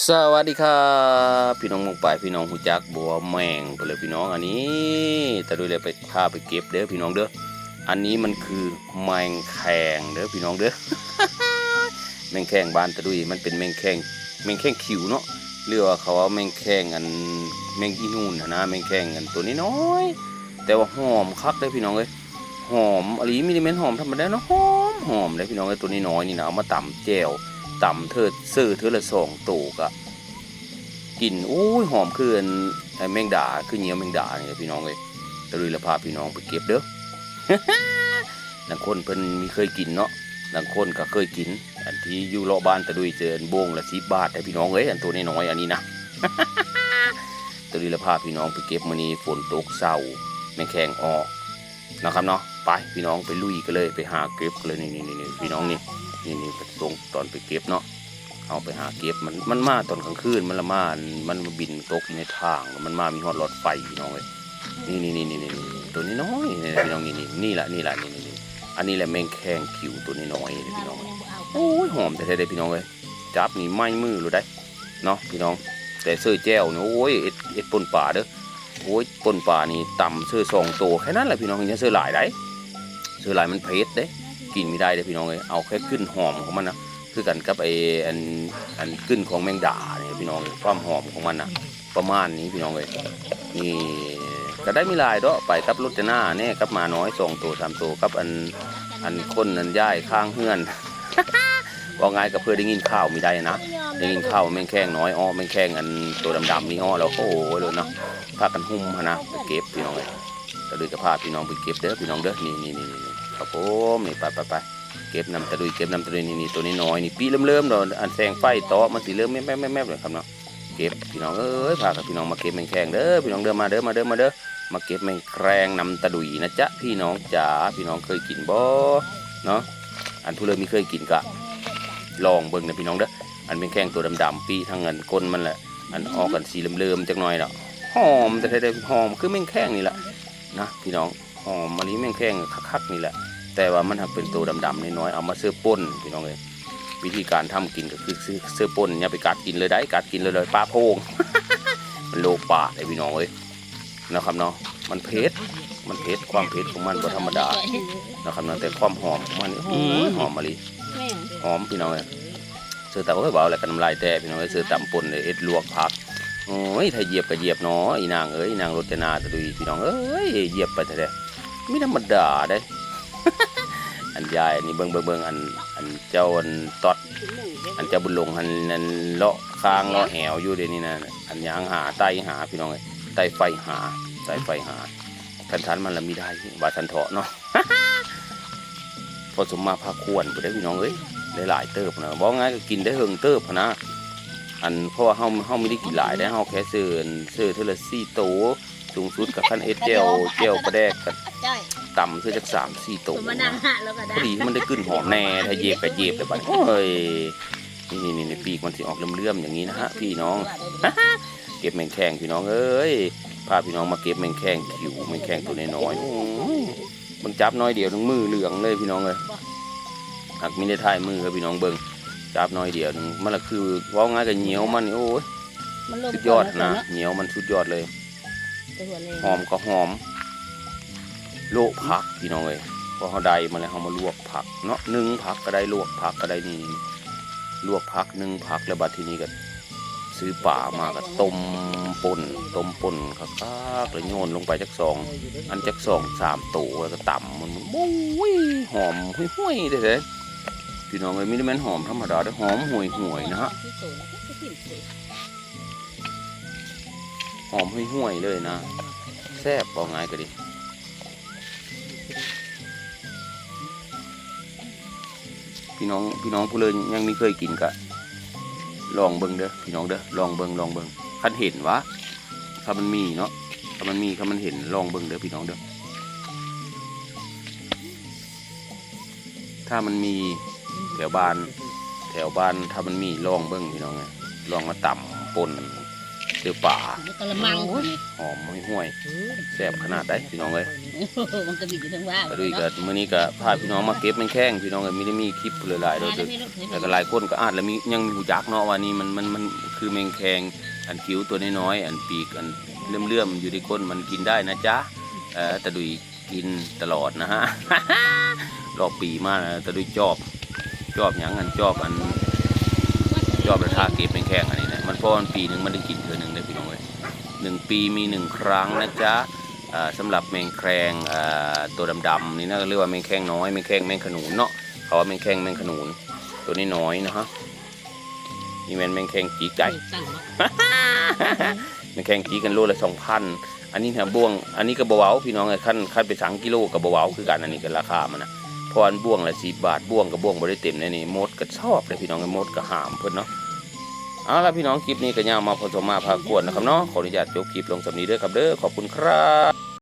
สวัสดีครับพี่น้องหมงป่ายพี่น้องหูจักบัวแมงไปเลยพี่น้องอันนี้แต่ดูเลยไปพาไปเก็บเด้อพี่น้องเด้ออันนี้มันคือแมงแคงเด้อพี่น้องเด้อแมงแคงบ้านตะดุยมันเป็นแมงแคงแมงแคงขิวเนาะเรียกว่าเขาว่าแมงแคงอันแมงอีนูนนะนะแมงแคงอันตัวนี้น้อย แต่ว่าหอมคักเด้อพี่น้องเอ้ยหอมอะไรมีแต่เม็นหอมธรรมดาเนาะหอมหอมเลยพี่น้องเอ้ยตัวนี้น้อยนี่นะเอามาตำแจ่ว ต่ำเทิดซื้อเธอละสองตูกอะกลิ่นโอ้ยหอมขึ้นไอ้แมงดาคือเหนียวแมงดาเนี่ยพี่น้องเลยตะลุยละพาพี่น้องไปเก็บเด้อบางคนเพิ่นมีเคยกินเนาะบางคนก็เคยกิน อันที่อยู่รอบบ้านตะลุยเจออันโบงละสิบบาทแต่พี่น้องเอ้ยอันตัวน้อยๆอันนี้นะตะลุยละพาพี่น้องไปเก็บมื้อนี้ฝนตกเศร้าแมงแคงออกนะครับเนาะไปพี่น้องไปลุยกันเลยไปหาเก็บกันเลยนี่นี่นี่พี่น้องนี่ นี่นี่ตรงตอนไปเก็บเนาะเอาไปหาเก็บมันมันมาตอนกลางคืนมันละมามันมาบินตกอยู่ในทางมันมามีหอดหลอดไฟพี่น้องเลยนี่นี่นี่นี่นี่ตัวนี้น้อยนี่พี่น้องนี่นี่นี่แหละนี่แหละนี่นี่นี่อันนี้แหละแมงแคงคิวตัวนี้น้อยพี่น้องโอ้ยหอมแต่แท้ๆพี่น้องเลยจับนี่ไหม้มือเลยได้เนาะพี่น้อง แต่เสื้อแจ้วเนี่ยโอ้ยเอ็ดเอ็ดปนป่าเด้อโอ้ยปนป่านี่ต่ำเสื้อสองตัวแค่นั้นแหละพี่น้องอย่าเสื้อหลายได้เสื้อหลายมันเผ็ดเด้ กินไม่ได้เลยพี่น้องเลยเอาแค่ขึ้นหอมของมันนะคือกันกับไออันอันขึ้นของแมงดาเนี่ยพี่น้องเอ้ยความหอมของมันนะประมาณนี้พี่น้องเลยนี่ก็ได้มีลายเด้อไปกับรถจนาเนี่ยกับหมาน้อยสองตัวสามตัวกับอันอันคนอันย่ายข้างเฮือนว่าไงก็เพื่อได้ยินข่าวไมีได้นะได้ยินข่าวแมงแข้งน้อยอ้อแมงแข้งอันตัวดำๆนี่อ้อแล้วโอ้โหเลยเนาะพากันหุ้มนะไปเก็บพี่น้องเลยก็เลยจะพาพี่น้องไปเก็บเด้อพี่น้องเด้อนี่นี่นี่ ครับผมนี่ไปไปไปเก็บน้ำตะลุยเก็บน้ำตะลุยนี่นี่ตัวนี้น้อยนี่ปีเริ่มเริ่มๆดอกอันแสงไฟต่อมันสีเริ่มแม่แม่แม่แม่เลยครับเนาะเก็บพี่น้องเอ้ยพากับพี่น้องมาเก็บแมงแคงเด้อพี่น้องเด้อมาเด้อมาเด้อมาเด้อมาเก็บแมงแครงน้ำตะลุยนะจ๊ะพี่น้องจ๋าพี่น้องเคยกินบ่เนาะอันผู้เริ่มมีเคยกินกะลองเบิ่งนะพี่น้องเด้ออันเป็นแข้งตัวดำๆปีทางเงินก้นมันแหละอันออกกันสีเริ่มๆจักหน่อยแล้วหอมแต่แท้ๆหอมคือแมงแข้งนี่แหละนะพี่น้องหอมอันนี้แมงแข้งคักๆนี่แหละ แต่ว่ามันทำเป็นตัวดำๆน้อยๆเอามาเสื้อป่นพี่น้องเลยวิธีการทำกินก็คือซื้อเสื้อป่นอย่าไปกัดกินเลยได้กัดกินเลยเลยปลาโพงมันโลป่าเลยพี่น้องเลยนะครับเนาะมันเผ็ดมันเผ็ดความเผ็ดของมันก็ธรรมดานะครับเนาะแต่ความหอมของมันนี่อื้อหอมมะลิแม่งหอมพี่น้องเลยเสื้อตำเอ้ยเบาอะไรกันน้ำลายแต่พี่น้องเลยเสื้อตำป่นเลยเอ็ดลวกผักโอ้ยถ้าเหยียบก็เหยียบเนาะอีนางเอ้ยอีนางรจนาตะดุยพี่น้องเอ้ยเหยียบไปแต่เด้ไม่ธรรมดาได้ อันยายอันนี้เบิ่งเบิ่งเบิ่งอันอันเจ้าอันตอด อันเจ้าบุญหลงอันนันเลาะคางเลาะแหวอยู่เดี๋ยวนี้นะอันยางหาไตหาพี่น้องเอ้ยไตไฟหาไตไฟหาทันทันมันละมีได้บาทันเถาะเนาะพอสมมาพาควรไปได้พี่น้องเอ้ยได้หลายเติบนะบอกง่ายก็กินได้เฮิงเติบนะอันเพราะว่าเฮาเฮาไม่ได้กินหลายได้เฮาแค่ซื้ออันซื้อเทอละสี่โตสูงสุดกับขั้นเอเจลเจลประแดกกับ ต่ำซื้อจากสามสี่โตวผมมานั่งหาแล้วก็พได้อดีมันได้กลิ่นหอมแน่ถ้าเย็บไปเย็บเลยบัดนี้โอ้ยนี่นี่นี่นี่ปีกมันสิออกเลื่อมๆอย่างนี้นะฮะพี่น้อง เก็บแมงแคงพี่น้องเอ้ยพาพี่น้องมาเก็บแมงแคงขิวแมงแคงตัวน้อยๆโอ้ยมึงจับน้อยเดียวนึงมือเหลืองเลยพี่น้องเลยหากมีได้ถ่ายมือครับพี่น้องเบิ่งจับน้อยเดียวนึงมันละคือเว่าง่ายกับเหนียวมันนี่โอ้ยมันเริ่มสุดยอดนะเหนียวมันสุดยอดเลย หอมก็หอม โลผักพี่น้องเลยพอเขาได้มาแล้วเขามาลวกผักเนาะหนึ่งผักก็ได้ลวกผักก็ได้นี่ลวกผักหนึ่งผักแล้วบัดทีนี้ก็ซื้อป่ามาก็ต้มป่นต้มป่นคักๆแล้วโยนลงไปจักสองอันจักสองสามตัวแล้วก็ต่ำมันโอ้ยหอมห่วยๆเด้อพี่น้องเลยม่ได้แม่นหอมธรรมดาได้หอมห่วยๆนะฮะหอมห่วยๆเลยนะแซ่บบอกไงก็ดี พี่น้องพี่น้องผู้เลยยังไม่เคยกินกะลองเบิ่งเด้อพี่น้องเด้อลองเบิ่งลองเบิ่งคันเห็นวะถ้ามันมีเนาะถ้ามันมีถ้ามันเห็นลองเบิ่งเด้อพี่น้องเด้อถ้ามันมีแถวบ้าน แถวบ้านถ้ามันมีลองเบิ่งพี่น้องไงลองมาต่ำปน เจอป่าแล้วก็ละมังนี่หอมห่วยๆแซ่บขนาดได้พี่น้องเอ้ยมันก็มีอยู่ทั้งว่าก็ด้วยก็มื้อนี้ก็พาพี่น้องมาเก็บแมงแข้งพี่น้องเอ้ยไม่ได้มีคลิปหลายๆเด้อเด้อแต่ก็หลายคนก็อาจแล้วมียังมีหูจักเนาะว่านี่มันมันมันคือแมงแคงอันคิ้วตัวน้อยๆอันปีกอันเลื่อมๆอยู่ในก้นมันกินได้นะจ๊ะเออตะดุยกินตลอดนะฮะรอบปีมากนะตะดุยจอบจอบหยังอันจอบอันจอบราคาเก็บแมงแคงอันนี้นะมันเพราะมันปีหนึ่งมันได้กินเ1 ปีมี 1 ครั้งนะจ๊ะสำหรับแมงแครงตัวดำๆนี่นะเรียกว่าแมงแครงน้อยแมงแครงแมงขนุนเนาะเขาว่าแมงแครงแมงขนุนตัวนี้น้อยนะฮะนี่แมงแมงแครงจีไก่แมงแครงจีกันโลละสองพันอันนี้นะบ่วงอันนี้กระบวบาพี่น้องขั้นขั้นไปสังกิโลกับบวบาคือกันอันนี้กันราคามันนะพออันบ่วงละสี่บาทบ่วงกับบ่วงบริเต็มเนี่ยนี่มดก็ชอบเลยพี่น้องมดก็หามเพื่อนเนาะ เอาละพี่น้องคลิปนี้ก็ยาวมาพอสมมาพากวนนะครับเนาะขออนุญาตจบคลิปลงสำนี้ด้วยครับเด้อขอบคุณครับ